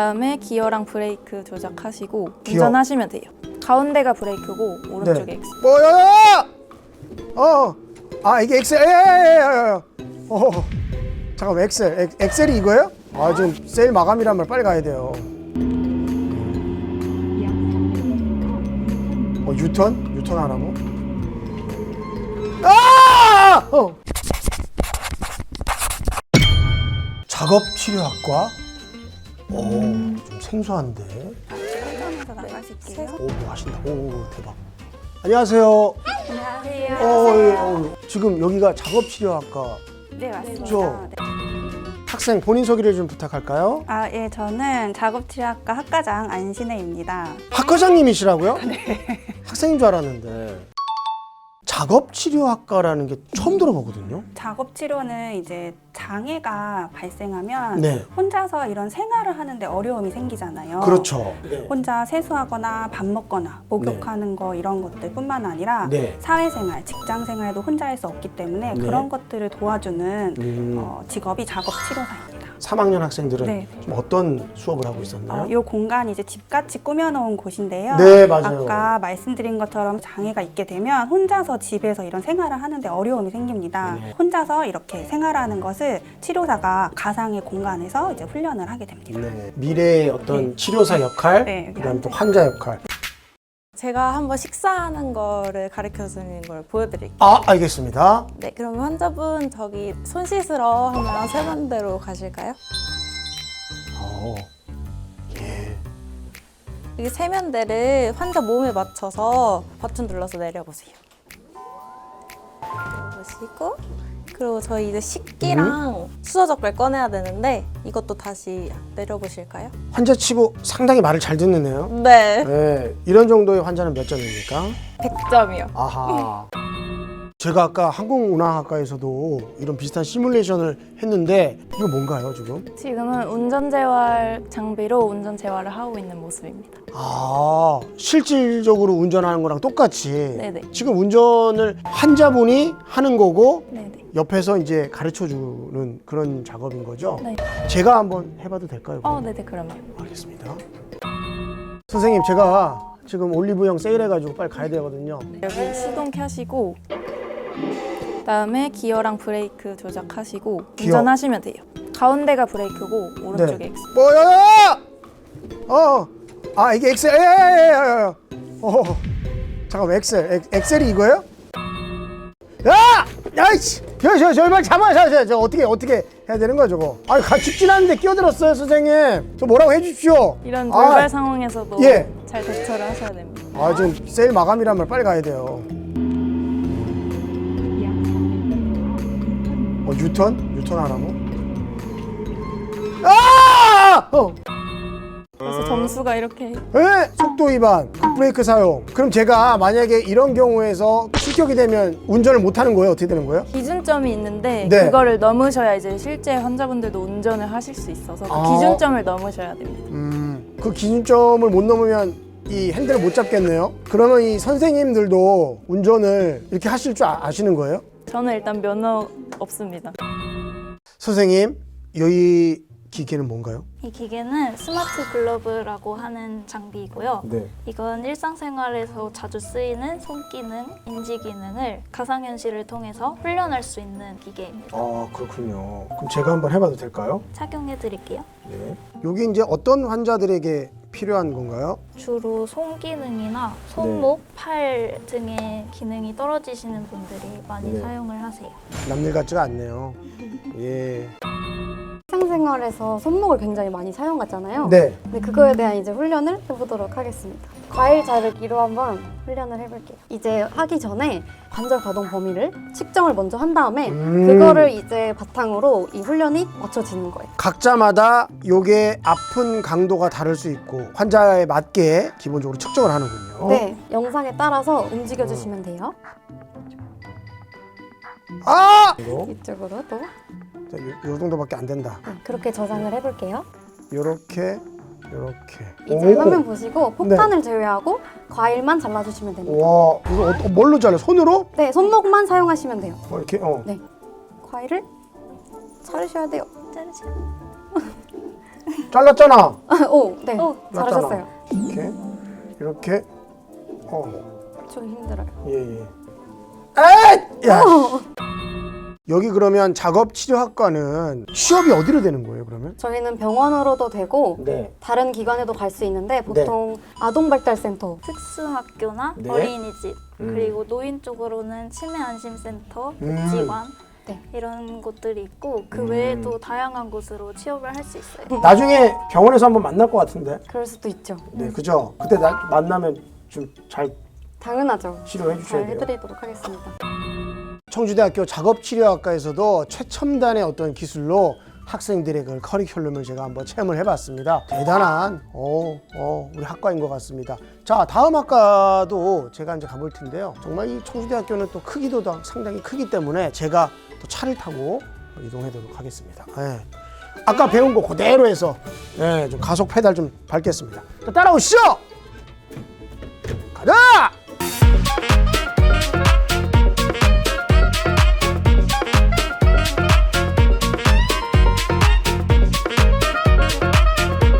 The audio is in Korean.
그다음에 기어랑 브레이크 조작하시고 기어. 운전하시면 돼요. 가운데가 브레이크고 오른쪽에 네. 엑스. 뭐야? 어. 아 이게 엑셀. 에에에에. 어. 잠깐 엑셀. 엑, 엑셀이 이거예요? 아 지금 세일 마감이란 말 빨리 가야 돼요. 어 유턴? 유턴 하라고? 아! 어. 작업 치료학과. 오, 좀 생소한데. 나가실게요. 오, 뭐 하신다. 오, 대박. 안녕하세요. 안녕하세요. 어, 예, 어, 지금 여기가 작업치료학과 네 맞습니다. 그죠? 네. 학생 본인 소개를 좀 부탁할까요? 아, 예, 저는 작업치료학과 학과장 안신혜입니다. 학과장님이시라고요? 학생인 줄 알았는데 작업치료학과라는 게 처음 들어보거든요. 작업치료는 이제 장애가 발생하면 네. 혼자서 이런 생활을 하는데 어려움이 생기잖아요. 그렇죠. 혼자 세수하거나 밥 먹거나 목욕하는 거 이런 것들뿐만 아니라 네. 사회생활, 직장생활도 혼자 할 수 없기 때문에 네. 그런 것들을 도와주는 음, 어, 직업이 작업치료사입니다. 3학년 학생들은 네. 좀 어떤 수업을 하고 있었나요? 어, 이 공간이 이제 집같이 꾸며놓은 곳인데요. 네, 맞아요. 아까 말씀드린 것처럼 장애가 있게 되면 혼자서 집에서 이런 생활을 하는데 어려움이 생깁니다. 네. 혼자서 이렇게 생활하는 것을 치료사가 가상의 공간에서 이제 훈련을 하게 됩니다. 네. 미래의 어떤 치료사 역할, 네. 그다음 또 환자 역할. 제가 한번 식사하는 거를 가르쳐 주는 걸 보여드릴게요. 아, 알겠습니다. 네, 그럼 환자분 저기 손 씻으러 하면 세면대로 가실까요? 어. 예. 이 세면대를 환자 몸에 맞춰서 버튼 눌러서 내려보세요. 내려보시고 그리고 저희 이제 식기랑 수저 젓갈 꺼내야 되는데 이것도 다시 내려보실까요? 환자 치고 상당히 말을 잘 듣는데요. 네, 네, 이런 정도의 환자는 몇 점입니까? 100점이요. 아하. 제가 아까 항공운항학과에서도 이런 비슷한 시뮬레이션을 했는데 이거 뭔가요 지금? 지금은 운전 재활 장비로 운전 재활을 하고 있는 모습입니다. 아 실질적으로 운전하는 거랑 똑같이 네네. 지금 운전을 환자분이 하는 거고 네네. 옆에서 이제 가르쳐 주는 그런 작업인 거죠? 네. 제가 한번 해봐도 될까요? 어, 네네 그러면. 알겠습니다. 선생님 제가 지금 올리브영 세일해가지고 빨리 가야 되거든요. 여기 시동 켜시고 그다음에 기어랑 브레이크 조작하시고 기어. 운전하시면 돼요. 가운데가 브레이크고 오른쪽에 네. 뭐야? 어, 아 이게 엑셀. 에 에 에에. 어, 잠깐 엑셀. 엑, 엑셀이 이거예요? 야, 야이씨, 저 저 저말 잡아, 저, 저, 저 어떻게 어떻게 해야 되는 거야 저거? 아니 가 죽진 않는데 끼어들었어요 선생님. 저 뭐라고 해주십시오. 이런 아, 돌발 상황에서도 예. 잘 대처를 하셔야 됩니다. 아 지금 세일 마감이란 말 빨리 가야 돼요. 유턴? 유턴 하라고? 아! 어. 그래서 점수가 이렇게 에? 속도 위반, 급브레이크 사용. 그럼 제가 만약에 이런 경우에서 실격이 되면 운전을 못 하는 거예요? 어떻게 되는 거예요? 기준점이 있는데 네. 그거를 넘으셔야 이제 실제 환자분들도 운전을 하실 수 있어서 그 아. 기준점을 넘으셔야 됩니다. 음, 그 기준점을 못 넘으면 이 핸들을 못 잡겠네요. 그러면 이 선생님들도 운전을 이렇게 하실 줄 아, 시는 거예요? 저는 일단 면허 없습니다. 선생님, 여기 기계는 뭔가요? 이 기계는 스마트 글러브라고 하는 장비이고요. 네. 이건 일상생활에서 자주 쓰이는 손 기능, 인지 기능을 가상현실을 통해서 훈련할 수 있는 기계입니다. 아, 그렇군요. 그럼 제가 한번 해봐도 될까요? 착용해 드릴게요. 네. 여기 이제 어떤 환자들에게 필요한 건가요? 주로 손 기능이나 손목, 팔 등의 기능이 떨어지시는 분들이 많이 네. 사용을 하세요. 남일 같지가 않네요. 예. 일상생활에서 손목을 굉장히 많이 사용하잖아요. 네. 근데 그거에 대한 이제 훈련을 해보도록 하겠습니다. 과일 자르기로 한번 훈련을 해볼게요. 이제 하기 전에 관절 가동 범위를 측정을 먼저 한 다음에 음. 그거를 이제 바탕으로 이 훈련이 맞춰지는 거예요. 각자마다 요게 아픈 강도가 다를 수 있고 환자에 맞게 기본적으로 측정을 하는군요. 네, 영상에 따라서 움직여주시면 돼요. 아! 이쪽으로 또 자, 요, 요 정도밖에 안 된다. 네, 그렇게 저장을 해볼게요. 요렇게, 요렇게. 이제 화면 보시고 폭탄을 제외하고 과일만 잘라주시면 됩니다. 와, 이거 어, 뭘로 잘라? 손으로? 네, 손목만 사용하시면 돼요. 어, 이렇게, 어. 네, 과일을 자르셔야 돼요. 자르세요. 잘랐잖아. 오, 네, 오, 잘하셨어요. 이렇게 이렇게 어 좀 힘들어요. 예, 예. 에이! 야. 여기 그러면 작업 치료학과는 취업이 어디로 되는 거예요, 그러면? 저희는 병원으로도 되고 네. 다른 기관에도 갈 수 있는데 보통 아동발달센터 특수학교나 네. 어린이집 음. 그리고 노인 쪽으로는 치매 안심센터, 음. 복지관 네. 이런 곳들이 있고 그 음. 외에도 다양한 곳으로 취업을 할 수 있어요. 나중에 병원에서 한번 만날 것 같은데. 그럴 수도 있죠. 네, 그죠? 그때 나, 만나면 좀 잘 당연하죠. 치료해 주셔야 잘 돼요. 해드리도록 하겠습니다. 청주대학교 작업치료학과에서도 최첨단의 어떤 기술로 학생들의 그 커리큘럼을 제가 한번 체험을 해봤습니다. 대단한 어, 어, 우리 학과인 것 같습니다. 자 다음 학과도 제가 이제 가볼 텐데요. 정말 이 청주대학교는 또 크기도 다 상당히 크기 때문에 제가 또 차를 타고 이동하도록 하겠습니다. 예. 아까 배운 거 그대로 해서 예, 좀 가속 페달 좀 밟겠습니다. 자, 따라오시죠.